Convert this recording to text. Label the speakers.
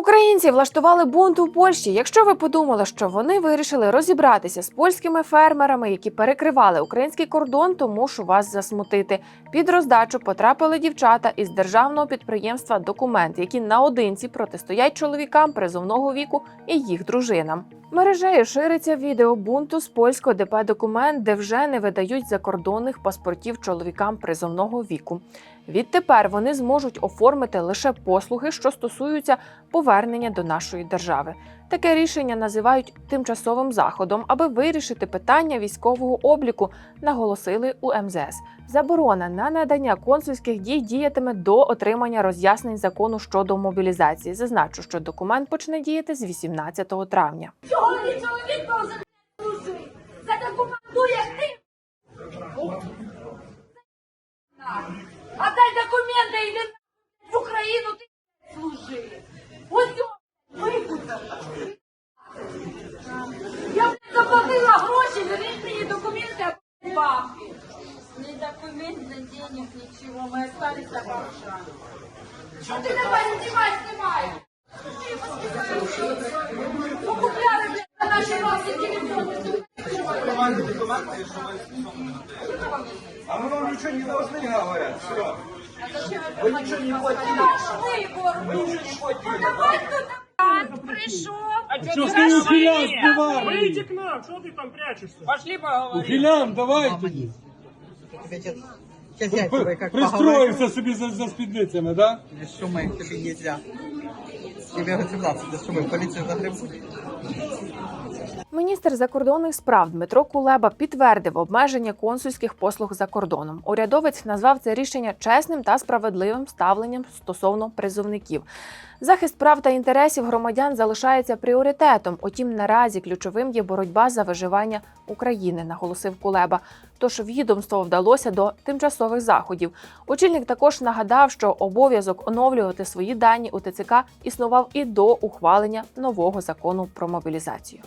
Speaker 1: Українці влаштували бунт у Польщі. Якщо ви подумали, що вони вирішили розібратися з польськими фермерами, які перекривали український кордон, то мушу вас засмутити. Під роздачу потрапили дівчата із державного підприємства Документ, які наодинці протистоять чоловікам призовного віку і їх дружинам. Мережею шириться відео бунту з польського ДП документ, де вже не видають закордонних паспортів чоловікам призовного віку. Відтепер вони зможуть оформити лише послуги, що стосуються повернення до нашої держави. Таке рішення називають тимчасовим заходом, аби вирішити питання військового обліку, наголосили у МЗС. Заборона на надання консульських дій діятиме до отримання роз'яснень закону щодо мобілізації. Зазначу, що документ почне діяти з 18 травня.
Speaker 2: Сьогодні чоловік должен служити. Задокументує ти. Отдай документи в Україну ти служи.
Speaker 3: денег, ничего. Мы остались на Варшаве.
Speaker 2: А ти давай знімай, знімай. Покупляли, блядь, на наші бабки телефони.
Speaker 4: А мы вам ничего не должны говорят. Все.
Speaker 2: Вы ничего не платили. Наш вибор.
Speaker 4: Вы ничего не платили.
Speaker 2: Давай тут Ан прийшов.
Speaker 5: Что с ними ухилям сбивали?
Speaker 6: Выйди к нам, что ты там прячешься?
Speaker 3: Пошли поговорим.
Speaker 5: Ухилям, давайте.
Speaker 7: Тебе я как
Speaker 5: Пристроївся собі за, за спідницями, да?
Speaker 7: Без шума их тебе нельзя. Тебе 18 без шума, полиция загребут.
Speaker 1: Міністр закордонних справ Дмитро Кулеба підтвердив обмеження консульських послуг за кордоном. Урядовець назвав це рішення чесним та справедливим ставленням стосовно призовників. Захист прав та інтересів громадян залишається пріоритетом. Утім, наразі ключовим є боротьба за виживання України, наголосив Кулеба. Тож відомство вдалося до тимчасових заходів. Очільник також нагадав, що обов'язок оновлювати свої дані у ТЦК існував і до ухвалення нового закону про мобілізацію.